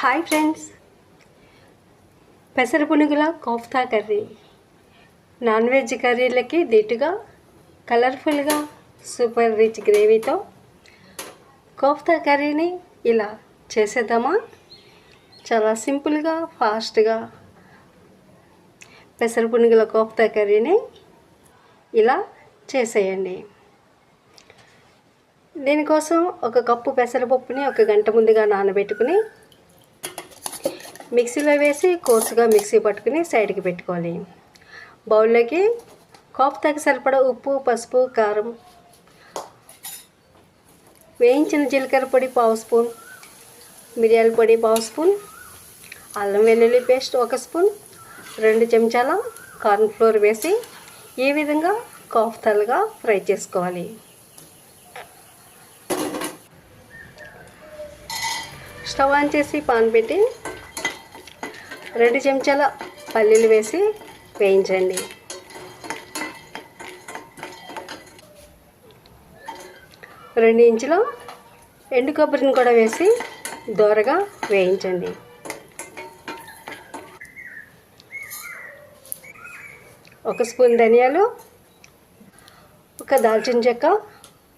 Hi friends పెసర పునుగుల kofta curry. Non veg కర్రీలకి దీటుగా కలర్ఫుల్గా సూపర్ రిచ్ గ్రేవీతో కోఫ్తా కర్రీని ఇలా చేసేద్దామా? చాలా సింపుల్గా ఫాస్ట్గా పెసర పునుగుల కోఫ్తా కర్రీని ఇలా చేసేయండి. దీనికోసం ఒక కప్పు పెసరపప్పుని ఒక గంట ముందుగా నానబెట్టుకుని మిక్సీలో వేసి కోర్సుగా మిక్సీ పట్టుకుని సైడ్కి పెట్టుకోవాలి. బౌల్లోకి కోఫ్తాకి సరిపడా ఉప్పు పసుపు కారం వేయించిన జీలకర్ర పొడి పావు స్పూన్ మిరియాల పొడి పావు స్పూన్ అల్లం వెల్లుల్లి పేస్ట్ ఒక స్పూన్ రెండు చెంచాల కార్న్ఫ్లోర్ వేసి ఈ విధంగా కోఫ్తాలుగా ఫ్రై చేసుకోవాలి. స్టవ్ ఆన్ చేసి పాన్ పెట్టి రెండు చెంచాల పల్లీలు వేసి వేయించండి. రెండు ఇంచులు ఎండు కొబ్బరిని కూడా వేసి దోరగా వేయించండి. ఒక స్పూన్ ధనియాలు ఒక దాల్చిన చెక్క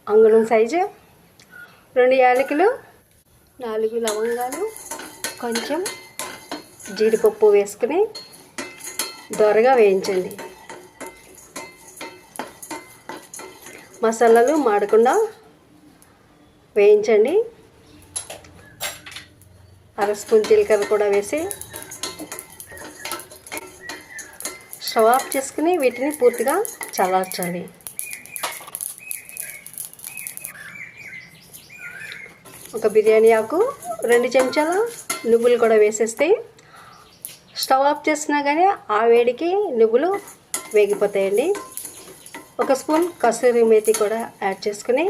అంగుళం సైజు రెండు యాలకులు నాలుగు లవంగాలు కొంచెం జీడిపప్పు వేసుకుని దొరగా వేయించండి. మసాలాలు మాడకుండా వేయించండి. అర స్పూన్ జీలకర్ర కూడా వేసి స్టవ్ ఆఫ్ చేసుకుని వీటిని పూర్తిగా చల్లార్చాలి. ఒక బిర్యానీ ఆకు రెండు చెంచాల నువ్వులు కూడా వేసేస్తే స్టవ్ ఆఫ్ చేసినా కానీ ఆ వేడికి నువ్వులు వేగిపోతాయండి. ఒక స్పూన్ కసూరి మేతి కూడా యాడ్ చేసుకుని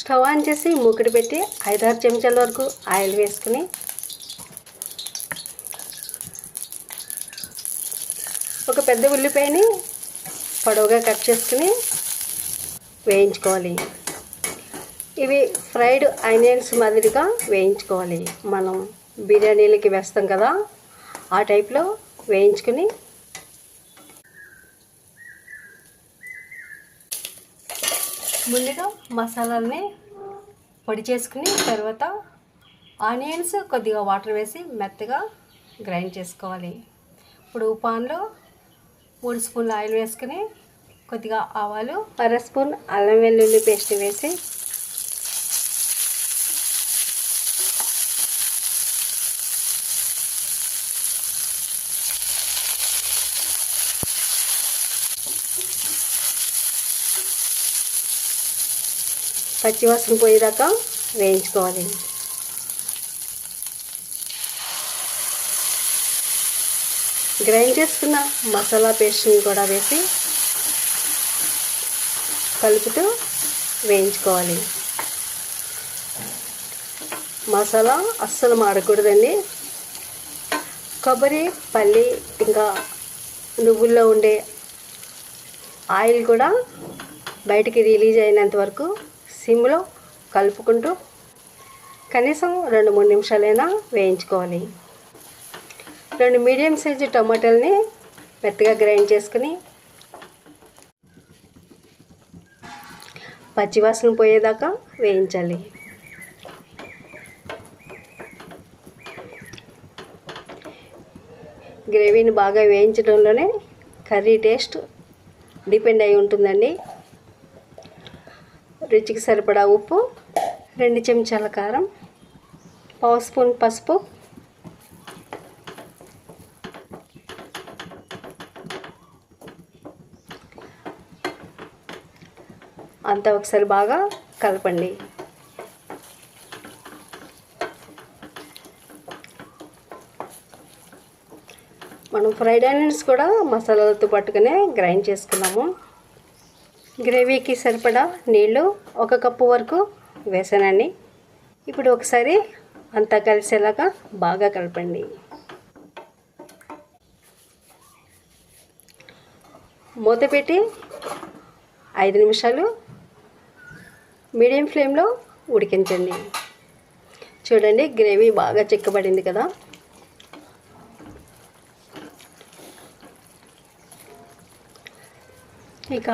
స్టవ్ ఆన్ చేసి మూకిడి పెట్టి ఐదారు చెంచాల వరకు ఆయిల్ వేసుకుని ఒక పెద్ద ఉల్లిపాయని పొడవుగా కట్ చేసుకుని వేయించుకోవాలి. ఇవి ఫ్రైడ్ ఆనియన్స్ మాదిరిగా వేయించుకోవాలి. మనం బిర్యానీలకి వేస్తాం కదా ఆ టైప్లో వేయించుకుని ముందుగా మసాలాలని పొడి చేసుకుని తర్వాత ఆనియన్స్ కొద్దిగా వాటర్ వేసి మెత్తగా గ్రైండ్ చేసుకోవాలి. ఇప్పుడు పాన్లో మూడు స్పూన్లు ఆయిల్ వేసుకుని కొద్దిగా ఆవాలు అర స్పూన్ అల్లం వెల్లుల్లి పేస్ట్ వేసి పచ్చివాసన పోయేదాకా వేయించుకోవాలి. గ్రైండ్ చేసుకున్న మసాలా పేస్ట్ని కూడా వేసి కలుపుతూ వేయించుకోవాలి. మసాలా అస్సలు మాడకూడదండి. కొబ్బరి పల్లి ఇంకా నువ్వుల్లో ఉండే ఆయిల్ కూడా బయటికి రిలీజ్ అయినంత వరకు సిమ్లో కలుపుకుంటూ కనీసం రెండు మూడు నిమిషాలైనా వేయించుకోవాలి. రెండు మీడియం సైజు టమాటాలని మెత్తగా గ్రైండ్ చేసుకుని పచ్చివాసన పోయేదాకా వేయించాలి. గ్రేవీని బాగా వేయించడంలోనే కర్రీ టేస్ట్ డిపెండ్ అయి ఉంటుందండి. రుచికి సరిపడా ఉప్పు రెండు చెంచాల కారం పావు స్పూన్ పసుపు అంతా ఒకసారి బాగా కలపండి. మనం ఫ్రైడ్ ఆనియన్స్ కూడా మసాలాలతో పట్టుకునే గ్రైండ్ చేసుకున్నాము. గ్రేవీకి సరిపడా నీళ్ళు ఒక కప్పు వరకు వేసానండి. ఇప్పుడు ఒకసారి అంతా కలిసేలాగా బాగా కలపండి. మూత పెట్టి ఐదు నిమిషాలు మీడియం ఫ్లేమ్లో ఉడికించండి. చూడండి గ్రేవీ బాగా చిక్కబడింది కదా. ఇక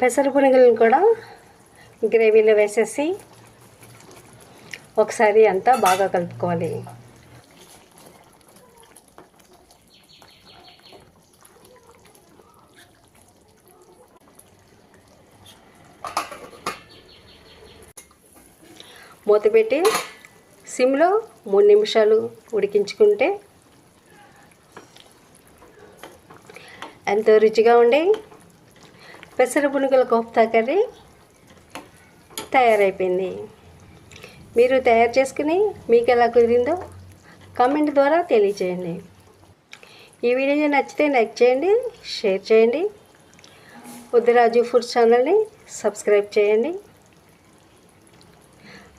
పెసర పునుగులను కూడా గ్రేవీలో వేసేసి ఒకసారి అంతా బాగా కలుపుకోవాలి. మూత పెట్టి సిమ్లో మూడు నిమిషాలు ఉడికించుకుంటే ఎంతో రుచిగా ఉండే పెసర పునుగుల కోఫ్తా కర్రీ తయారైపోయింది. మీరు తయారు చేసుకుని మీకు ఎలా కుదిరిందో కామెంట్ ద్వారా తెలియచేయండి. ఈ వీడియో నచ్చితే లైక్ చేయండి షేర్ చేయండి. ఉద్దరాజు ఫుడ్ ఛానల్ని సబ్స్క్రైబ్ చేయండి.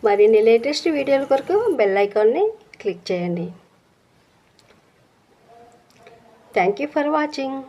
మరిన్ని లేటెస్ట్ వీడియోల కొరకు బెల్ ఐకాన్ని క్లిక్ చేయండి. Thank you for watching.